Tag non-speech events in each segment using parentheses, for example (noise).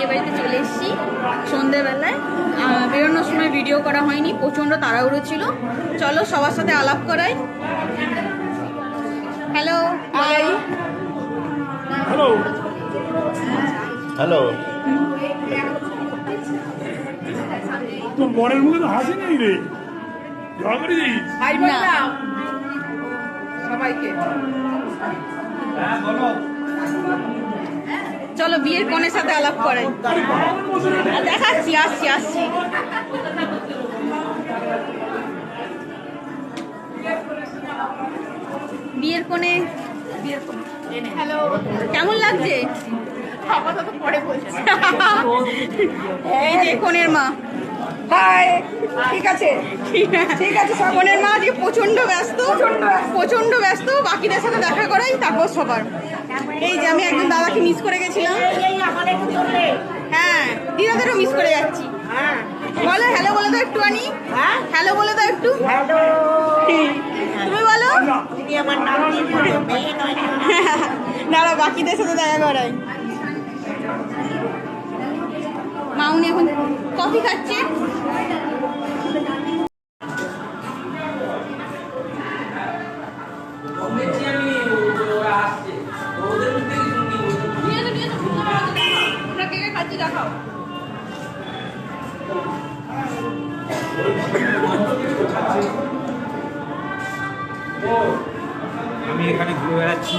বিয়ে বাড়িতে চলে এসেছি সন্ধেবেলায়। বেরোনোর সময় ভিডিও করা হয়নি প্রচণ্ড তাড়াহুড়ো ছিল। চলো সবার সাথে আলাপ করাই। হ্যালো হাই হ্যালো হ্যালো তোর বরের মুখে তো হাসি নেই রে। জল করে দিস হাই বল সবাইকে। চলো বিয়ের কনের সাথে আলাপ করে। দেখাচ্ছি আসছি আসছি। বিয়ের কোণে হ্যালো কেমন লাগছে? এই যে কোণের মা। হাই ঠিক আছে? ঠিক আছে সব মা যে প্রচণ্ড ব্যস্ত। প্রচণ্ড ব্যস্ত। বাকিদের সাথে দেখা করাই তারপর সবার। এই যে আমি একজন দাদাকে মিস করে গেছিলাম। হ্যাঁ দিদাদেরও মিস করে যাচ্ছি। হ্যাঁ। বলো হ্যালো বলে দাও একটু আনি। হ্যাঁ? হ্যালো বলে দাও একটু। তুমি বলো। (laughs) দাঁড়া বাকিদের সাথে দেখা করাই। মাউনি এখন কফি খাচ্ছে। দেখাও আমি এখানে ঘুরে বেড়াচ্ছি।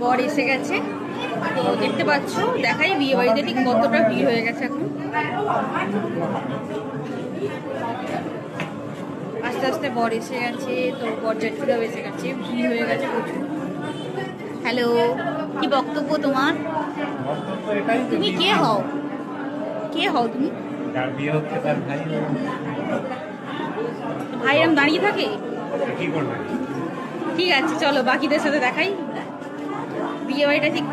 বর এসে গেছে। তো দেখতে পাচ্ছ দেখাই বিয়ে বাড়িতে ঠিক কতটা ভিড় হয়ে গেছে এখন। আস্তে আস্তে বর এসে গেছে তো বর জেঠুরাও এসে গেছে ভিড় হয়ে গেছে প্রচুর। হ্যালো কি বক্তব্য তোমার? তুমি কে হও? কে হও তুমি? ভাই এরম দাঁড়িয়ে থাকে? ঠিক আছে চলো বাকিদের সাথে দেখাই। বিয়ে বাড়িটা ঠিক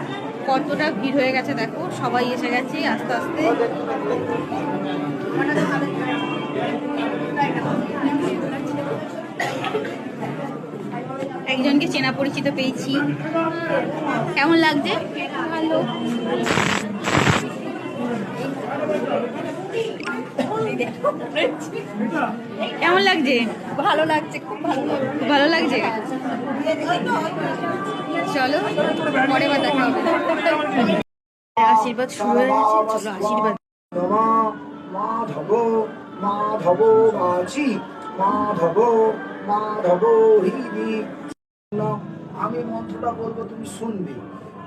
কতটা ভিড় হয়ে গেছে দেখো সবাই এসে গেছে আস্তে আস্তে। একজনকে চেনা পরিচিত পেয়েছি। কেমন লাগছে? ভালো কেমন লাগছে? ভালো লাগছে খুব ভালো লাগছে। ভালো লাগছে? চলো, পরে বার দেখা হবে। আশীর্বাদ শুরু হয়ে গেছে, চলো আশীর্বাদ। মাধব মাধব বাচি মাধব মাধব হৃদি। আমি মন্ত্রটা বলব, তুমি শুনবে।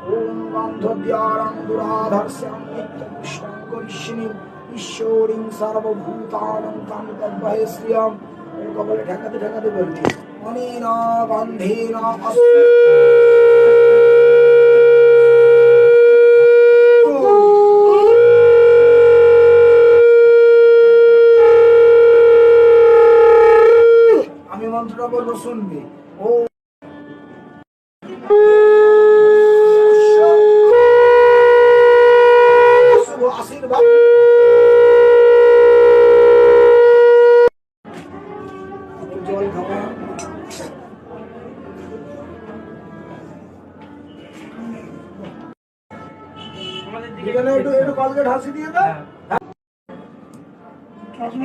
ওম গন্ধদ্বারাং দুরাধর্ষ্যাং নিত্যপুষ্পং করিষ্যিনি ঈশ্বরীং সর্বভূতানাং তাং তদ্বহে শ্রিয়াম কবলে ঠেকাতে ঠেকাতে বলছি অনেনা গন্ধেনা বিকেলে একটু একটু কলগেট হাসি দিয়ে দাও।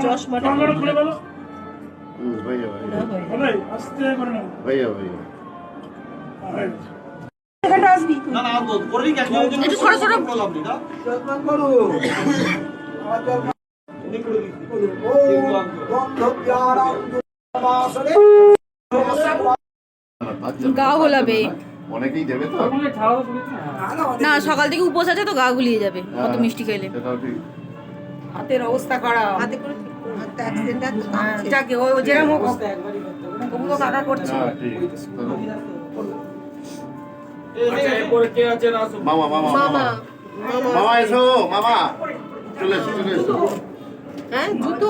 চশমাটা খুলে বলো। ভাইয়া ভাইয়া আস্তে করে নাও। ভাইয়া ভাইয়া ছোট (coughs) গা গোলাবে। অনেকেই দেবে তো? না সকাল থেকে উপোস আছে তো গা গুলিয়ে যাবে কত হ্যাঁ, মিষ্টি খেলে। হাতের অবস্থা খারাপ। হাতে করে যাকে ও যেরকম হোক তবু তো কাকা করছে। হ্যাঁ মামা মামা মামা। মামা। এসো মামা। চলে এসো চলে এসো। হ্যাঁ জুতো।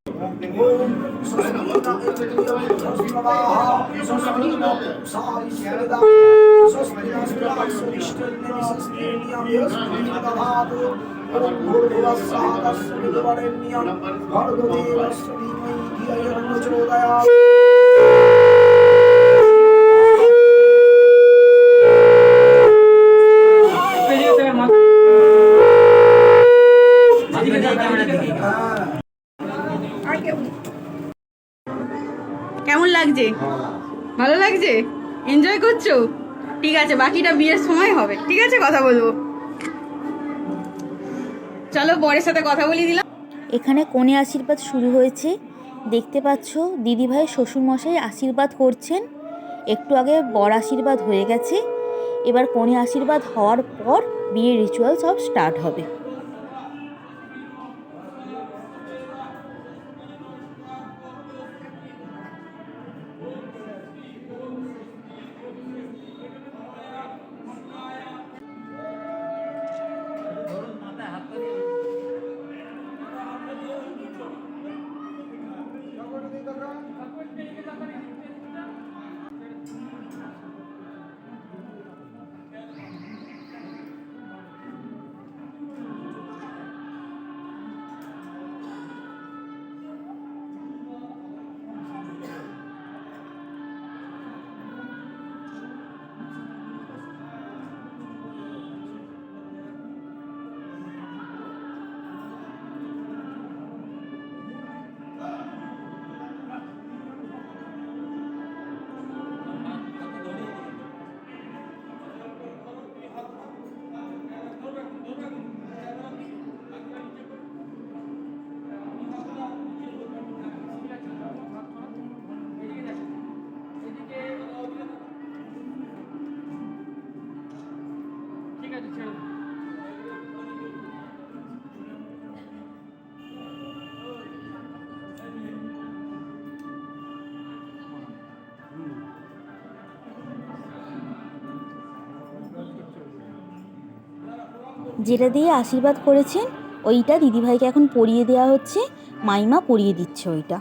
করিষ্যিনি ঈশ্বরী সর্বভূতানাং কমলবয়স্যাম কমলকে অনেনাম লাগছে? ভালো লাগছে? এনজয় করছ? ঠিক আছে, বাকিটা বিয়ের সময় হবে। ঠিক আছে, কথা বলব। চলো, বরের সাথে কথা বলি দিলাম। এখানে কনে আশীর্বাদ শুরু হয়েছে। দেখতে পাচ্ছ, দিদিভাই, শ্বশুরমশাই আশীর্বাদ করছেন। একটু আগে বর আশীর্বাদ হয়ে গেছে। এবার কনে আশীর্বাদ হওয়ার পর বিয়ের রিচুয়াল সব স্টার্ট হবে। যেটা দিয়ে আশীর্বাদ করেছেন ওইটা দিদিভাইকে এখন পরিয়ে দেওয়া হচ্ছে মাইমা পরিয়ে দিচ্ছে ওইটা।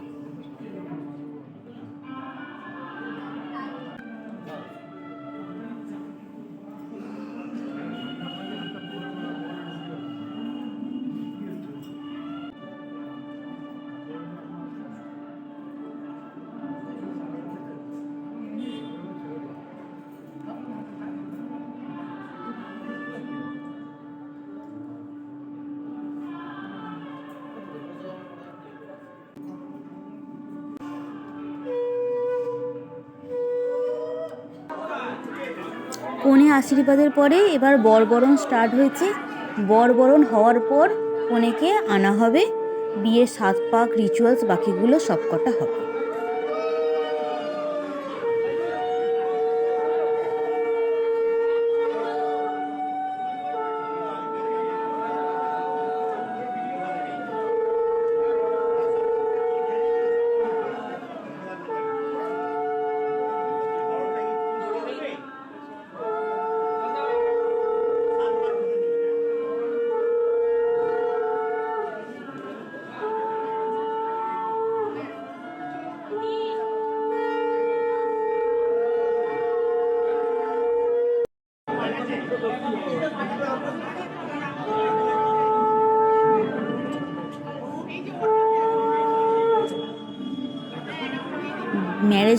কনে আশীর্বাদের পরে এবার বরবরণ স্টার্ট হয়েছে। বরবরণ হওয়ার পর কনেকে আনা হবে। বিয়ের সাত পাক রিচুয়ালস বাকিগুলো সবকটা হবে।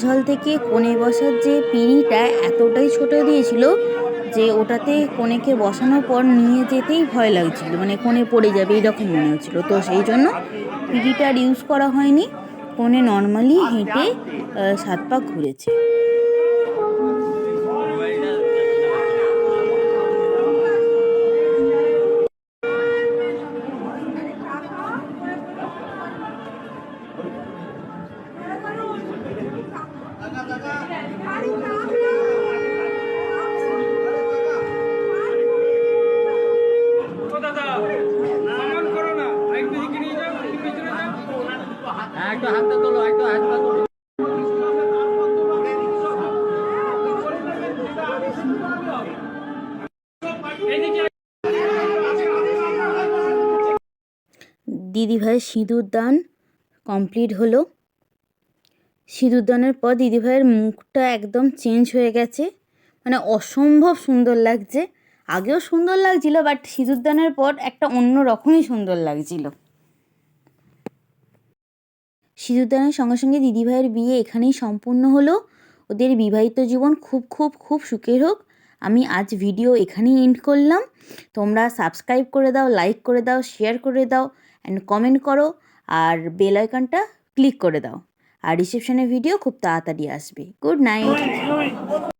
হল থেকে কোণে বসার যে পিঁড়িটা এতটাই ছোট দিয়েছিল যে ওটাতে কোণেকে বসানোর পর নিয়ে যেতেই ভয় লাগছিল। মানে কোণে পড়ে যাবে এরকম মনে হচ্ছিল। তো সেই জন্য পিঁড়িটা আর ইউজ করা হয়নি। কোণে নর্মালি হেঁটে সাত পাক ঘুরেছে। দিদিভাইয়ের সিঁদুর দান কমপ্লিট হলো। সিঁদুর দানের পর দিদিভাইয়ের মুখটা একদম চেঞ্জ হয়ে গেছে। মানে অসম্ভব সুন্দর লাগছে। আগেও সুন্দর লাগছিল, বাট সিঁদুর দানের পর একটা অন্য রকমই সুন্দর লাগছিল। সিঁদুরদানের সঙ্গে সঙ্গে দিদিভাইয়ের বিয়ে এখানেই সম্পূর্ণ হলো। ওদের বিবাহিত জীবন খুব খুব খুব সুখের হোক। আমি আজ ভিডিও এখানেই এন্ড করলাম। তোমরা সাবস্ক্রাইব করে দাও লাইক করে দাও শেয়ার করে দাও অ্যান্ড কমেন্ট করো, আর বেল আইকনটা ক্লিক করে দাও। আর রিসেপশনের ভিডিও খুব তাড়াতাড়ি আসবে। Good night